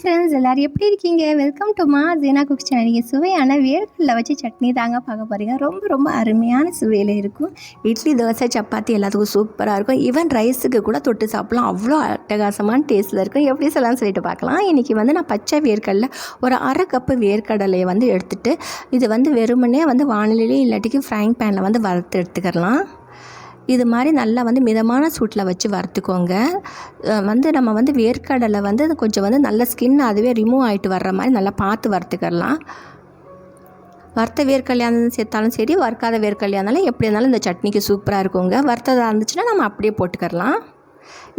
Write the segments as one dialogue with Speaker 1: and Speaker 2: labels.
Speaker 1: Friends எல்லோரும் எப்படி இருக்கீங்க? வெல்கம் டு மா ஜீனா குக் சேனல் நீங்கள் சுவையான வேர்களில் வச்சு சட்னி தாங்க பார்க்க போகிறீங்க ரொம்ப ரொம்ப அருமையான சுவையில் இருக்கும். இட்லி தோசை சப்பாத்தி எல்லாத்துக்கும் சூப்பராக இருக்கும். ஈவன் ரைஸுக்கு கூட தொட்டு சாப்பிடலாம். அவ்வளோ அட்டகாசமான டேஸ்ட்டில் இருக்கும். எப்படி சொல்லலாம்னு சொல்லிட்டு பார்க்கலாம். இன்றைக்கி வந்து நான் பச்சை வேர்க்கடலை ஒரு அரை கப்பு வேர்க்கடலையை வந்து எடுத்துகிட்டு இது வந்து வெறுமனே வந்து வானிலையிலே இல்லாட்டிக்கு ஃப்ரைங் பேனில் வந்து வறுத்து எடுத்துக்கலாம். இது மாதிரி நல்லா வந்து மிதமான சூட்டில் வச்சு வறுத்துக்கோங்க. வந்து நம்ம வந்து வேர்க்கடலை வந்து கொஞ்சம் வந்து நல்ல ஸ்கின் அதுவே ரிமூவ் ஆகிட்டு வர்ற மாதிரி நல்லா பார்த்து வறுத்துக்கிடலாம் வறுத்த வேர்க்கல்யாணம் இருந்தாலும் சேர்த்தாலும் சரி வறுக்காத வேர்க்கடலையாக இருந்தாலும் எப்படி இருந்தாலும் இந்த சட்னிக்கு சூப்பராக இருக்குங்க. வறுத்ததாக இருந்துச்சுன்னா நம்ம அப்படியே போட்டுக்கலாம்.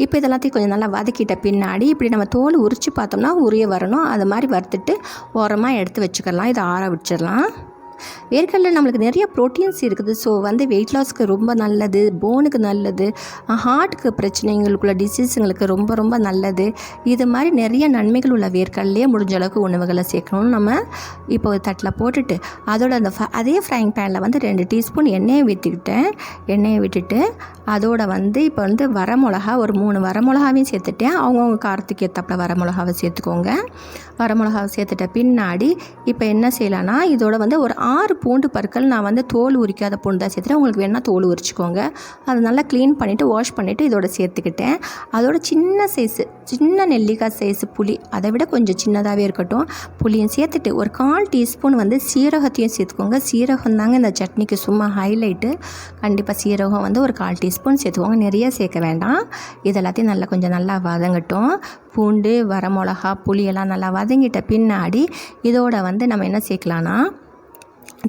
Speaker 1: இப்போ இதெல்லாத்தையும் கொஞ்சம் நல்லா வதக்கிட்ட பின்னாடி இப்படி நம்ம தோல் உரித்து பார்த்தோம்னா உரிய வரணும். அது மாதிரி வறுத்துட்டு ஓரமாக எடுத்து வச்சுக்கலாம். இதை ஆற வச்சிடலாம். வேர்க்கடலை நம்மளுக்கு நிறைய ப்ரோட்டீன்ஸ் இருக்குது. ஸோ வந்து வெயிட் லாஸ்க்கு ரொம்ப நல்லது போனுக்கு நல்லது ஹார்ட்டுக்கு பிரச்சனைகளுக்குள்ள டிசீஸுங்களுக்கு ரொம்ப ரொம்ப நல்லது. இது மாதிரி நிறைய நன்மைகள் உள்ள வேர்க்கடலையே முடிஞ்ச அளவுக்கு உணவுகளை சேர்க்கணும்னு நம்ம இப்போ ஒரு தட்டில் போட்டுட்டு அதோட அந்த ஃப அதே ஃப்ரைங் பேனில் வந்து ரெண்டு டீஸ்பூன் எண்ணெயை விற்றுக்கிட்டேன் எண்ணெயை விட்டுட்டு அதோட வந்து இப்போ வந்து வரமிளகா ஒரு மூணு வரமிளகாவையும் சேர்த்துட்டேன். அவங்கவுங்க காரத்துக்கு ஏற்றப்பல வரமிளகாவை சேர்த்துக்கோங்க. வரமிளகாவை சேர்த்துட்ட பின்னாடி இப்போ என்ன செய்யலான்னா இதோட வந்து ஒரு ஆறு பூண்டு பற்கள் நான் வந்து தோல் உரிக்காத பூண்டு தான் சேர்த்துட்டேன். உங்களுக்கு வேணால் தோல் உரிச்சிக்கோங்க. அதை நல்லா க்ளீன் பண்ணிவிட்டு வாஷ் பண்ணிவிட்டு இதோட சேர்த்துக்கிட்டேன். அதோட சின்ன சைஸு சின்ன நெல்லிக்காய் சைஸு புளி அதை விட கொஞ்சம் சின்னதாகவே இருக்கட்டும். புளியும் சேர்த்துட்டு ஒரு கால் டீஸ்பூன் வந்து சீரகத்தையும் சேர்த்துக்கோங்க. சீரகம் தாங்க இந்த சட்னிக்கு சும்மா ஹைலைட்டு கண்டிப்பாக சீரகம் வந்து ஒரு கால் டீஸ்பூன் சேர்த்துக்கோங்க. நிறைய சேர்க்க வேண்டாம். இதெல்லாத்தையும் நல்லா கொஞ்சம் நல்லா வதங்கட்டும். பூண்டு வரமிளகா புளியெல்லாம் நல்லா வதங்கிட்ட பின்னாடி இதோட வந்து நம்ம என்ன சேர்க்கலான்னா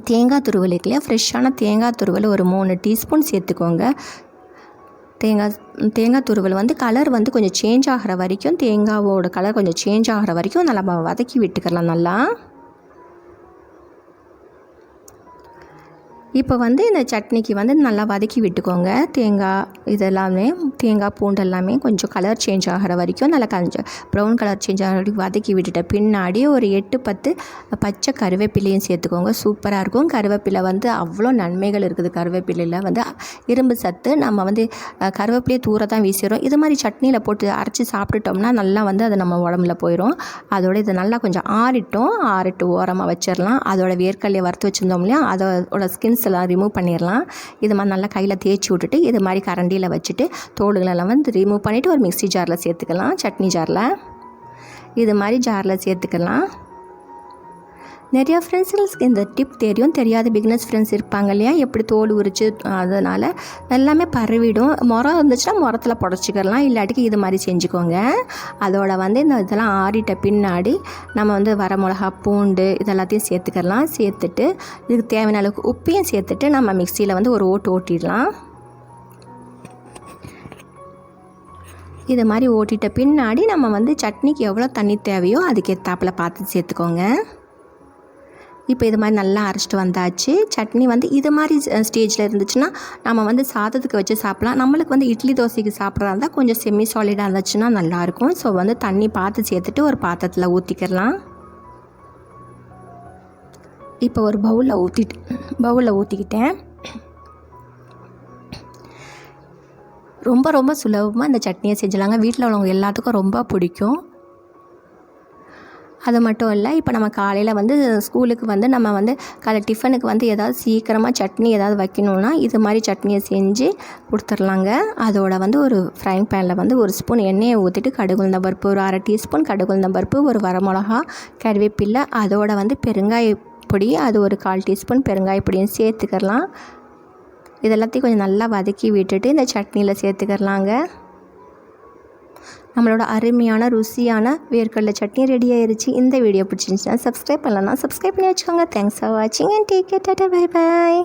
Speaker 1: தேங்காய் துருவல் இருக்கு இல்லையா ஃப்ரெஷ்ஷான தேங்காய் துருவல் ஒரு மூணு டீஸ்பூன் சேர்த்துக்கோங்க. தேங்காய் தேங்காய் துருவல் வந்து கலர் வந்து கொஞ்சம் சேஞ்ச் ஆகிற வரைக்கும் தேங்காவோட கலர் கொஞ்சம் சேஞ்ச் ஆகிற வரைக்கும் நல்லா வதக்கி விட்டுக்கலாம் நல்லா. இப்போ வந்து இந்த சட்னிக்கு வந்து நல்லா வதக்கி விட்டுக்கோங்க. தேங்காய் இதெல்லாமே தேங்காய் பூண்டு எல்லாமே கொஞ்சம் கலர் சேஞ்ச் ஆகிற வரைக்கும் நல்லா கொஞ்சம் ப்ரௌன் கலர் சேஞ்ச் ஆகிற வரைக்கும் வதக்கி விட்டுட்ட பின்னாடி ஒரு எட்டு பத்து பச்சை கருவேப்பிலையும் சேர்த்துக்கோங்க. சூப்பராக இருக்கும். கருவேப்பிலை வந்து அவ்வளோ நன்மைகள் இருக்குது. கருவேப்பிலையில் வந்து இரும்பு சத்து நம்ம வந்து கருவேப்பிலையை தூர தான் வீசிடுறோம். இது மாதிரி சட்னியில் போட்டு அரைச்சி சாப்பிட்டுட்டோம்னா நல்லா வந்து அது நம்ம உடம்புல போயிடும் அதோட இது நல்லா கொஞ்சம் ஆறிட்டோம் ஆறிட்டு ஓரமாக வச்சிடலாம். அதோட வேர்க்கல்லையை வறுத்து வச்சுருந்தோம் இல்லையா? அதோட ஸ்கின்ஸ் எல்லாம் ரிமூவ் பண்ணிடலாம் இது மாதிரி நல்லா கையில் தேய்ச்சி விட்டுட்டு இது மாதிரி கரண்டியில் வச்சுட்டு தோடுகளெல்லாம் வந்து ரிமூவ் பண்ணிவிட்டு ஒரு மிக்ஸி ஜாரில் சேர்த்துக்கலாம் சட்னி ஜாரில் இது மாதிரி ஜாரில் சேர்த்துக்கலாம். நிறையா ஃப்ரெண்ட்ஸுங்களுக்கு இந்த டிப் தெரியும். தெரியாத பிக்னஸ் ஃப்ரெண்ட்ஸ் இருப்பாங்க இல்லையா? எப்படி தோல் உரிச்சு அதனால் எல்லாமே பரவிடும். முறம் இருந்துச்சுன்னா முரத்தில் புடச்சிக்கலாம் இல்லாட்டிக்கு இது மாதிரி செஞ்சுக்கோங்க. அதோட வந்து இந்த இதெல்லாம் ஆறிட்ட பின்னாடி நம்ம வந்து வர மிளகா பூண்டு இதெல்லாத்தையும் சேர்த்துக்கலாம் சேர்த்துட்டு இதுக்கு தேவையான அளவுக்கு உப்பையும் சேர்த்துட்டு நம்ம மிக்சியில் வந்து ஒரு ஓட்டு ஓட்டிடலாம். இது மாதிரி ஓட்டிட்ட பின்னாடி நம்ம வந்து சட்னிக்கு எவ்வளோ தண்ணி தேவையோ அதுக்கேற்றாப்புல பார்த்து சேர்த்துக்கோங்க. இப்போ இது மாதிரி நல்லா அரைச்சிட்டு வந்தாச்சு. சட்னி வந்து இது மாதிரி ஸ்டேஜில் இருந்துச்சுன்னா நம்ம வந்து சாதத்துக்கு வச்சு சாப்பிட்லாம். நம்மளுக்கு வந்து இட்லி தோசைக்கு சாப்பிட்றதா இருந்தால் கொஞ்சம் செமி சாலிடாக இருந்துச்சுன்னா நல்லாயிருக்கும். ஸோ வந்து தண்ணி பார்த்து சேர்த்துட்டு ஒரு பாத்திரத்தில் ஊற்றிக்கிறலாம் இப்போ ஒரு பவுலில் ஊற்றிட்டு பவுலில் ஊற்றிக்கிட்டேன் ரொம்ப ரொம்ப சுலபமாக இந்த சட்னியை செஞ்சலாங்க வீட்டில் உள்ளவங்க எல்லாத்துக்கும் ரொம்ப பிடிக்கும். அது மட்டும் இல்லை இப்போ நம்ம காலையில் வந்து ஸ்கூலுக்கு வந்து நம்ம வந்து காலை டிஃபனுக்கு வந்து ஏதாவது சீக்கிரமாக சட்னி ஏதாவது வைக்கணுன்னா இது மாதிரி சட்னியை செஞ்சு கொடுத்துர்லாங்க. அதோட வந்து ஒரு ஃப்ரைங் பேனில் வந்து ஒரு ஸ்பூன் எண்ணெயை ஊற்றிட்டு கடுகுந்த பருப்பு ஒரு அரை டீஸ்பூன் கடுகுந்த பருப்பு ஒரு வரமிளகா கருவேப்பில்லை அதோட வந்து பெருங்காய பொடி அது ஒரு கால் டீஸ்பூன் பெருங்காய பொடியும் சேர்த்துக்கலாம் இதெல்லாத்தையும் கொஞ்சம் நல்லா வதக்கி விட்டுட்டு இந்த சட்னியில் சேர்த்துக்கிறலாங்க. நம்மளோட அருமையான ருசியான வேர்க்கடலை சட்னி ரெடி ஆயிருச்சு. இந்த வீடியோ பிடிச்சிருந்துச்சுன்னா சப்ஸ்கிரைப் பண்ணலன்னா சப்ஸ்கிரைப் பண்ணி வச்சுக்கோங்க. தேங்க்ஸ் ஃபார் வாட்சிங் and take care tata bye bye